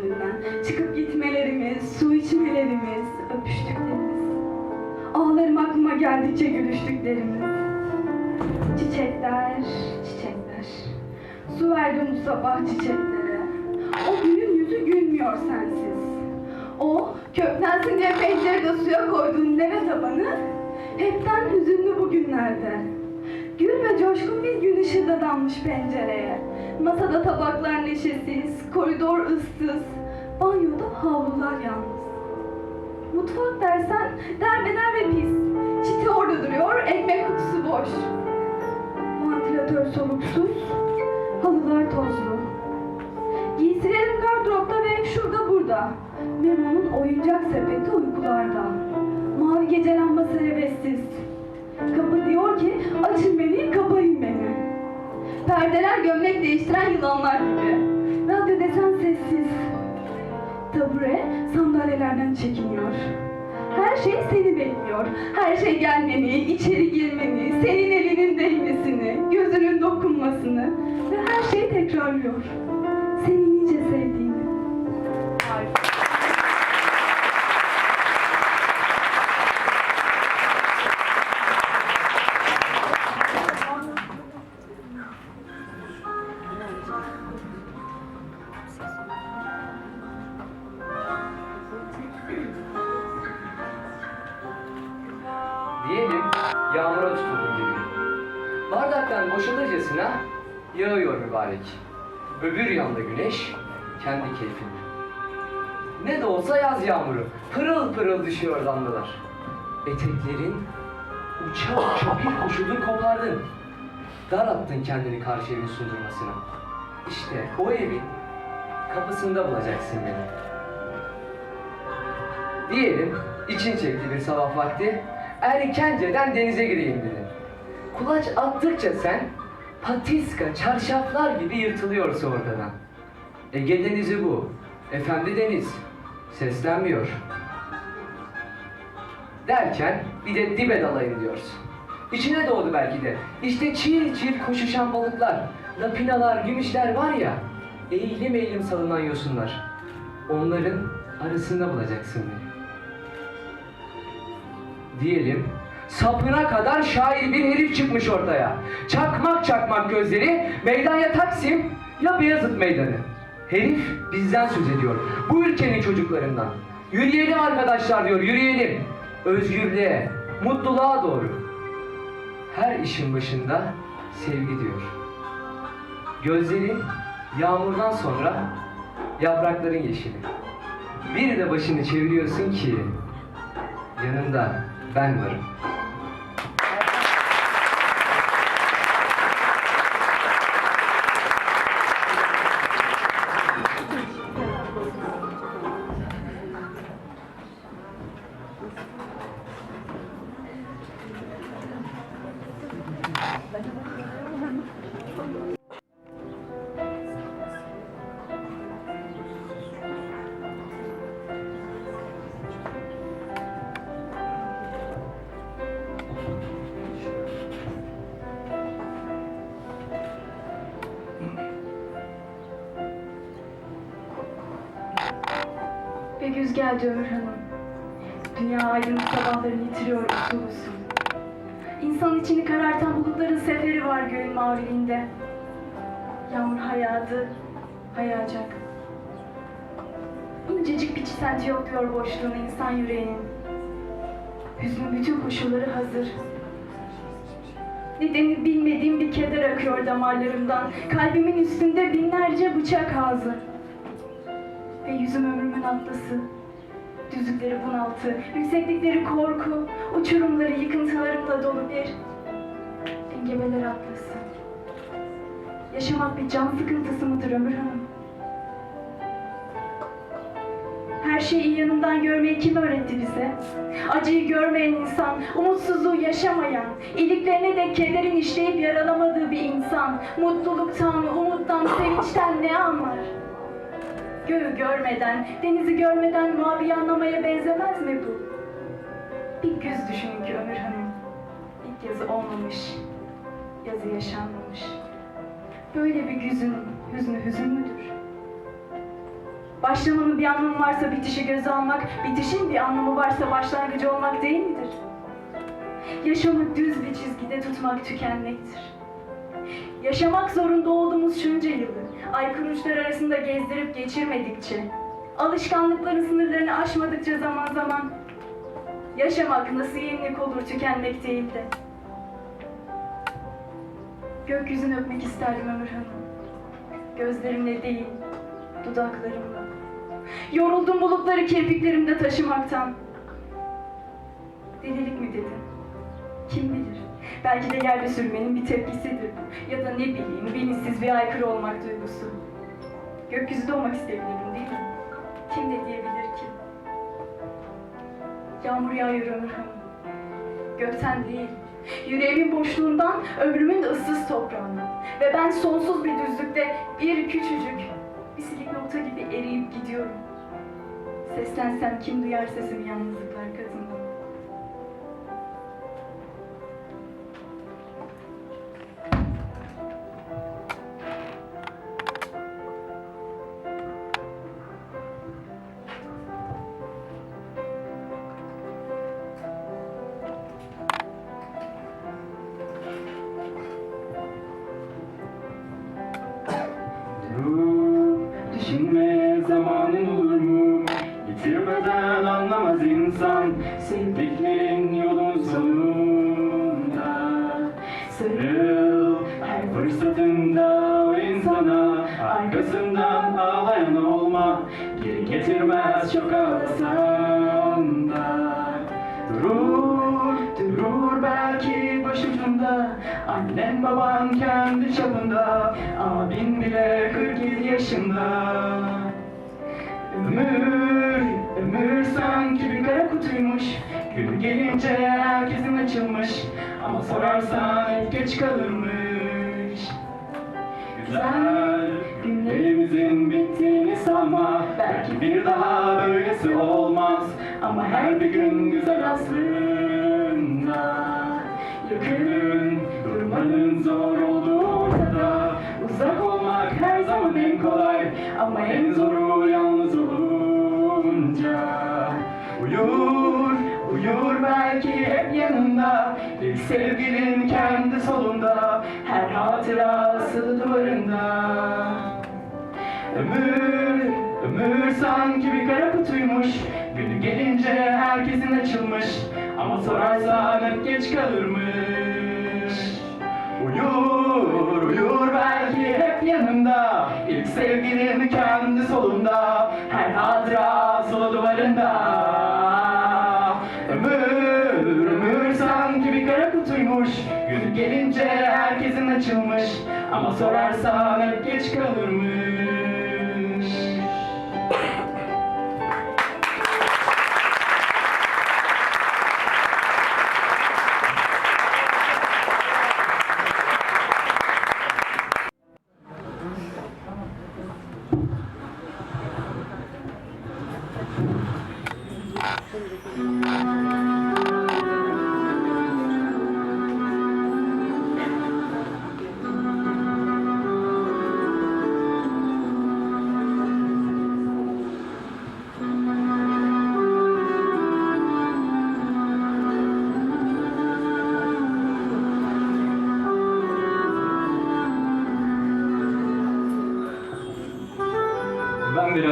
önünden. Çıkıp gitmelerimiz, su içmelerimiz, öpüştüklerimiz. Ağlarım aklıma geldikçe gülüştüklerimiz. Çiçekler, çiçekler. Su verdim bu sabah çiçeklere. O gülün yüzü gülmüyor sensiz. O köklensin diye pencerede suya koyduğun deve tabanı hepten hüzünlü bugünlerde. Gül ve coşkun bir gün ışığı da dammış pencereye. Masada tabaklar neşesiz, koridor ıssız, banyoda havlular yalnız. Mutfak dersen derbeder ve pis. Çiti orada duruyor, ekmek kutusu boş. Vantilatör soluksuz, halılar tozlu. Giysilerim gardıropta ve şurada burada. Memo'nun oyuncak sepeti uykularda. Mavi gece lambası hevessiz. Kapı diyor ki açın beni, kapayın beni. Perdeler gömlek değiştiren yılanlar gibi. Radyo desen sessiz. Tabure sandalyelerden çekiniyor. Her şey seni bekliyor. Her şey gelmeni, içeri girmeni, senin elinin değmesini, gözünün dokunmasını ve her şeyi tekrarlıyor. Seni nice sevdiğini. Öbür yanda güneş kendi keyfinde. Ne de olsa yaz yağmuru. Pırıl pırıl düşüyor damlalar. Eteklerin uça uça bir koşudun kopardın. Dar attın kendini karşı evin sundurmasına. İşte o evin kapısında bulacaksın beni. Diyelim için çekti bir sabah vakti erkenceden denize gireyim dedin. Kulaç attıkça sen patiska, çarşaflar gibi yırtılıyorsun ortadan. Ege denizi bu. Efendi deniz. Seslenmiyor. Derken bir de dibe dalayım diyorsun. İçine doğdu belki de. İşte çiğ çiğ koşuşan balıklar, lapinalar, gümüşler var ya, eğilim eğilim salınan yosunlar. Onların arasında bulacaksın beni. Diyelim sapına kadar şair bir herif çıkmış ortaya. Çakmak çakmak gözleri, meydan ya Taksim ya Beyazıt meydanı. Herif bizden söz ediyor. Bu ülkenin çocuklarından. Yürüyelim arkadaşlar diyor, yürüyelim. Özgürlüğe, mutluluğa doğru. Her işin başında sevgi diyor. Gözleri yağmurdan sonra yaprakların yeşili. Bir de başını çeviriyorsun ki yanında ben varım. Geldi Ömür Hanım. Dünya aydınlık sabahlarını yitiriyor usul usul. İnsanın içini karartan bulutların seferi var göğün maviliğinde. Yağmur hayadı, hayacak. İncecik bir çisenti yokluyor boşluğunu insan yüreğinin. Hüznün bütün koşulları hazır. Nedeni bilmediğim bir keder akıyor damarlarımdan. Kalbimin üstünde binlerce bıçak ağzı. Ve yüzüm ömrümün atlası. Düzlükleri bunaltı, yükseklikleri korku, uçurumları yıkıntılarımla dolu bir engebeler atlası. Yaşamak bir can sıkıntısı mıdır Ömür Hanım? Her şeyi yanından görmeyi kim öğretti bize? Acıyı görmeyen insan, umutsuzluğu yaşamayan, iliklerine de kederin işleyip yaralamadığı bir insan, mutluluktan, umuttan, sevinçten ne anlar? Göğü görmeden, denizi görmeden maviyi anlamaya benzemez mi bu? Bir güz düşünün ki Ömür Hanım. İlk yazı olmamış, yazı yaşanmamış. Böyle bir güzün hüznü hüzün müdür? Başlamanın bir anlamı varsa bitişi göze almak, bitişin bir anlamı varsa başlangıcı olmak değil midir? Yaşamı düz bir çizgide tutmak tükenmektir. Yaşamak zorunda olduğumuz şunca yılı, aykırı arasında gezdirip geçirmedikçe, alışkanlıkların sınırlarını aşmadıkça zaman zaman yaşamak nasıl yenilik olur tükenmek değil de. Gökyüzünü öpmek isterdim Ömür Hanım. Gözlerimle değil, dudaklarımla. Yoruldum bulutları kirpiklerimde taşımaktan. Delilik mi dedin? Kim bilir? Belki de yerde sürmenin bir tepkisidir bu. Ya da ne bileyim, bilinçsiz bir aykırı olmak duygusu. Gökyüzünde olmak isteyebilirim değil mi? Kim ne diyebilir ki? Yağmur yağıyor Hanım. Gökten değil, yüreğimin boşluğundan, ömrümün de ıssız toprağından. Ve ben sonsuz bir düzlükte bir küçücük, bir silik nokta gibi eriyip gidiyorum. Seslensem kim duyar sesimi yalnızlıklar katında? İnsan Sevdiklerin yolun sonunda Sarıl her fırsatında o insana Arkasından ağlayan olma. Geri getirmez çok ağlasan da Durur, durur belki başucunda. Annen baban kendi çapında. Abin bile 47 yaşında. Ömür, ömür sanki bir kara kutuymuş. Günü gelince herkesin açılmış. Ama sorarsan hep geç kalırmış. Güzel günlerimizin bittiğini sanma. Belki bir daha böylesi olmaz. Ama her bir gün güzel aslında. Yakının, durmanın zor olduğu ortada. Uzak olmak her zaman en kolay. Ama en zoru sevgilin kendi solunda Her hatıra asılı duvarında. Ömür, ömür sanki bir kara kutuymuş. Günü gelince herkesin açılmış. Ama sorarsan hep geç kalırmış. Uyur, uyur belki hep yanında İlk sevgilin açılmış. Ama sorarsan hep geç kalırmış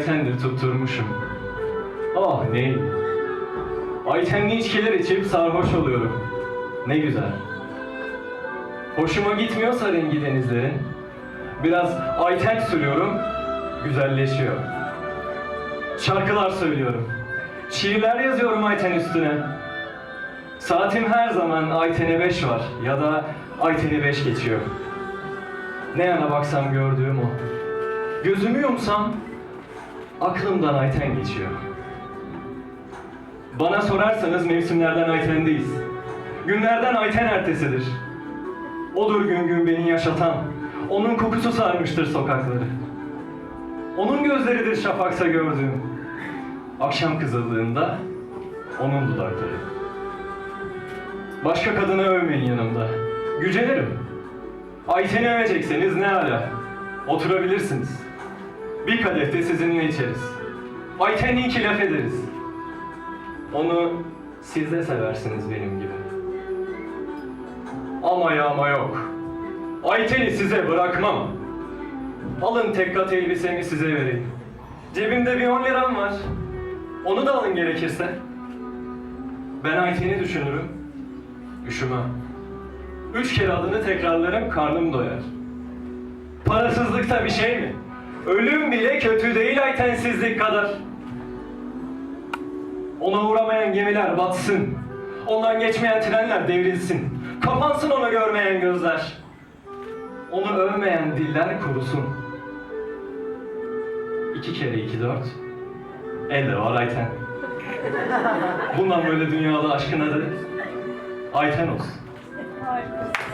Ayten'dir tutturmuşum. Ah ne? Aytenli içkiler içip sarhoş oluyorum. Ne güzel. Hoşuma gitmiyorsa rengi denizlerin. Biraz Ayten sürüyorum, güzelleşiyor. Şarkılar söylüyorum. Şiirler yazıyorum Ayten üstüne. Saatim her zaman Ayten'e 5 var ya da Ayten'e 5 geçiyor. Ne yana baksam gördüğüm o. Gözümü yumsam aklımdan Ayten geçiyor. Bana sorarsanız mevsimlerden Ayten'deyiz. Günlerden Ayten ertesidir. Odur gün gün beni yaşatan. Onun kokusu sarmıştır sokakları. Onun gözleridir şafaksa gördüğüm. Akşam kızıldığında onun dudakları. Başka kadını övmeyin yanımda. Gücenirim. Ayten'i övecekseniz ne ala. Oturabilirsiniz. Bir kadeh de sizinle içeriz. Ayten iyi laf ederiz. Onu siz de seversiniz benim gibi. Ama ya ama yok. Ayten'i size bırakmam. Alın tek kat elbisemi size vereyim. Cebimde bir 10 liram var. Onu da alın gerekirse. Ben Ayten'i düşünürüm. Üşümem. Üç kere adını tekrarlarım karnım doyar. Parasızlıkta bir şey mi? Ölüm bile kötü değil Aytensizlik kadar. Ona uğramayan gemiler batsın. Ondan geçmeyen trenler devrilsin. Kapansın onu görmeyen gözler. Onu övmeyen diller kurusun. İki kere iki dört. Elde var Ayten. Bundan böyle dünyada aşkın adı Ayten olsun. Harika.